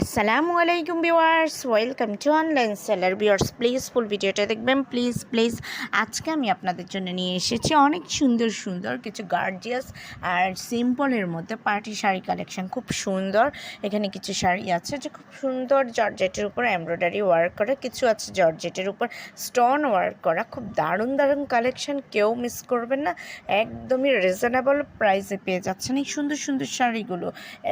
আসসালামু আলাইকুম viewers welcome to online seller viewers please full ভিডিওটা দেখবেন। প্লিজ প্লিজ আজকে আমি আপনাদের জন্য নিয়ে এসেছি অনেক সুন্দর সুন্দর কিছু গার্জিয়াস আর সিম্পলের মধ্যে পার্টি শাড়ি কালেকশন খুব সুন্দর। এখানে কিছু শাড়ি আছে যে খুব সুন্দর জর্জেটের উপর এমব্রয়ডারি ওয়ার্ক করা। কিছু আছে জর্জেটের উপর স্টোন ওয়ার্ক করা। খুব দারুণ দারুণ কালেকশন কেউ মিস করবেন না। একদমই রিজনেবল প্রাইসে পেয়ে যাচ্ছেন এই সুন্দর সুন্দর শাড়িগুলো।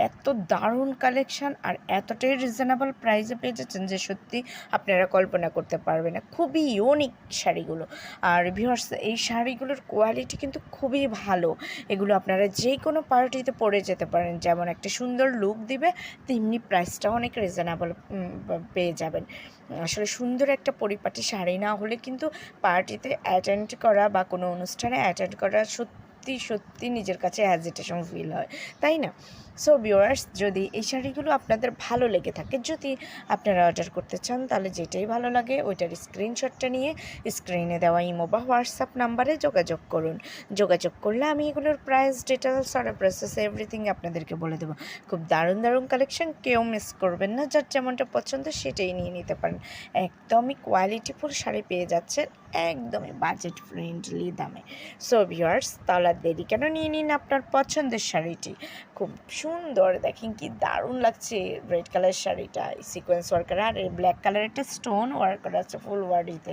এত দারুণ কালেকশন আর এতটাই রিজনেবল প্রাইসে পেয়ে যাচ্ছেন যে সত্যি আপনারা কল্পনা করতে পারবেন না। খুবই ইউনিক শাড়িগুলো। আর ভিউয়ার্স এই শাড়িগুলোর কোয়ালিটি কিন্তু খুবই ভালো। এগুলো আপনারা যে কোনো পার্টিতে পরে যেতে পারেন। যেমন একটা সুন্দর লুক দিবে, তেমনি প্রাইসটাও অনেক রিজনেবল পেয়ে যাবেন। আসলে সুন্দর একটা পরিপাটি শাড়ি না হলে কিন্তু পার্টিতে অ্যাটেন্ড করা বা কোনো অনুষ্ঠানে অ্যাটেন্ড করা সত্যি সত্যি নিজের কাছে হ্যাজিটেশন ফিল হয়। তাই না? সো ভিউয়ার্স যদি এই শাড়িগুলো আপনাদের ভালো লেগে থাকে, যদি আপনারা অর্ডার করতে চান, তাহলে যেটাই ভালো লাগে, ওইটার স্ক্রিনশটটা নিয়ে স্ক্রিনে দেওয়া ইমো বা হোয়াটসঅ্যাপ নাম্বারে যোগাযোগ করুন। যোগাযোগ করলে আমি এগুলোর প্রাইস ডিটেলস আর প্রসেস এভরিথিং আপনাদেরকে বলে দেবো। খুব দারুণ দারুণ কালেকশন কেউ মিস করবেন না, যার যেমনটা পছন্দ সেটাই নিয়ে নিতে পারেন। একদমই কোয়ালিটিফুল শাড়ি পেয়ে যাচ্ছেন, একদমই বাজেট ফ্রেন্ডলি দামে। সো ভিউয়ার্স তাহলে দেরি কেন? নিয়ে নিন আপনার পছন্দের শাড়িটি। খুব সুন্দর, দেখেন কি দারুণ লাগছে রেড কালার শাড়িটা। সিকোয়েন্স ওয়ার্ক করা, আর ব্ল্যাক কালারেরটা স্টোন ওয়ার্ক করা আছে ফুল বডিতে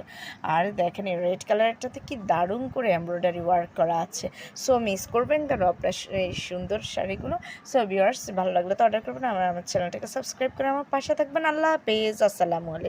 আর দেখেন এই রেড কালারটাতে কি দারুণ করে এমব্রয়ডারি ওয়ার্ক করা আছে। সো মিস করবেন কেন আপনার এই সুন্দর শাড়িগুলো। সো ভিউয়ার্স ভালো লাগলে তো অর্ডার করবেন। আমার আমার চ্যানেলটাকে সাবস্ক্রাইব করে আমার পাশে থাকবেন। আল্লাহ হাফেজ। আসসালামু আলাইকুম।